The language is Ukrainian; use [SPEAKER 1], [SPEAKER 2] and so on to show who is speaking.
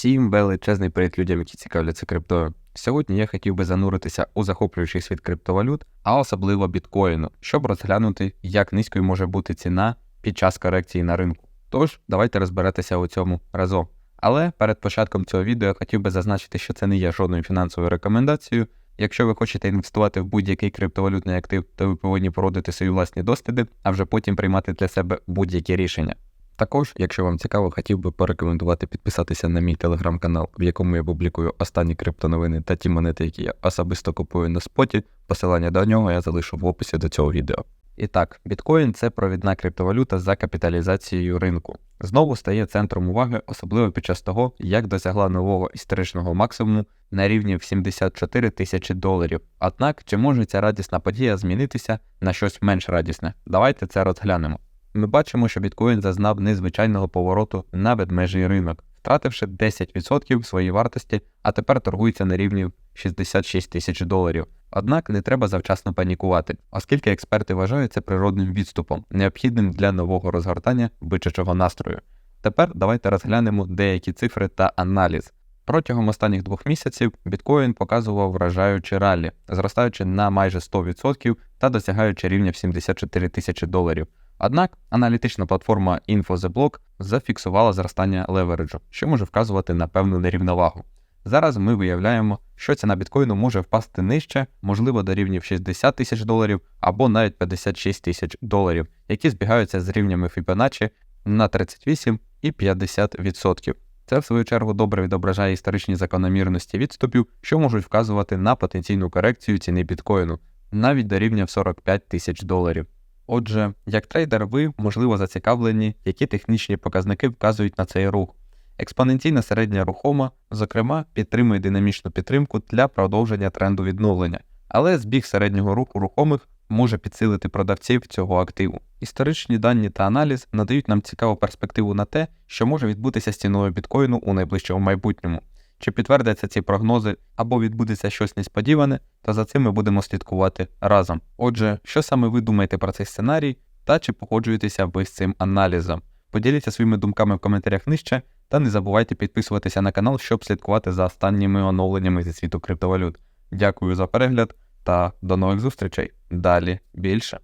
[SPEAKER 1] Всім величезний привіт людям, які цікавляться криптою. Сьогодні я хотів би зануритися у захоплюючий світ криптовалют, а особливо біткоїну, щоб розглянути, як низькою може бути ціна під час корекції на ринку. Тож, давайте розбиратися у цьому разом. Але перед початком цього відео я хотів би зазначити, що це не є жодною фінансовою рекомендацією. Якщо ви хочете інвестувати в будь-який криптовалютний актив, то ви повинні породити свої власні досліди, а вже потім приймати для себе будь-які рішення. Також, якщо вам цікаво, хотів би порекомендувати підписатися на мій телеграм-канал, в якому я публікую останні криптоновини та ті монети, які я особисто купую на споті. Посилання до нього я залишу в описі до цього відео. І так, біткоін це провідна криптовалюта за капіталізацією ринку. Знову стає центром уваги, особливо під час того, як досягла нового історичного максимуму на рівні в 74 тисячі доларів. Однак, чи може ця радісна подія змінитися на щось менш радісне? Давайте це розглянемо. Ми бачимо, що біткоін зазнав незвичайного повороту на ведмежий ринок, втративши 10% своєї вартості, а тепер торгується на рівні 66 тисяч доларів. Однак не треба завчасно панікувати, оскільки експерти вважають це природним відступом, необхідним для нового розгортання бичачого настрою. Тепер давайте розглянемо деякі цифри та аналіз. Протягом останніх двох місяців біткоін показував вражаючі раллі, зростаючи на майже 100% та досягаючи рівня в 74 тисячі доларів. Однак аналітична платформа InfoTheBlock зафіксувала зростання левереджу, що може вказувати на певну нерівновагу. Зараз ми виявляємо, що ціна біткоїну може впасти нижче, можливо, до рівнів 60 тисяч доларів або навіть 56 тисяч доларів, які збігаються з рівнями Fibonacci на 38 і 50%. Це, в свою чергу, добре відображає історичні закономірності відступів, що можуть вказувати на потенційну корекцію ціни біткоїну, навіть до рівня в 45 тисяч доларів. Отже, як трейдер, ви, можливо, зацікавлені, які технічні показники вказують на цей рух. Експоненційна середня рухома, зокрема, підтримує динамічну підтримку для продовження тренду відновлення, але збіг середнього руху рухомих може підсилити продавців цього активу. Історичні дані та аналіз надають нам цікаву перспективу на те, що може відбутися з ціною біткоїну у найближчому майбутньому. Чи підтвердяться ці прогнози або відбудеться щось несподіване, то за цим ми будемо слідкувати разом. Отже, що саме ви думаєте про цей сценарій, та чи погоджуєтеся ви з цим аналізом? Поділіться своїми думками в коментарях нижче, та не забувайте підписуватися на канал, щоб слідкувати за останніми оновленнями зі світу криптовалют. Дякую за перегляд та до нових зустрічей. Далі більше.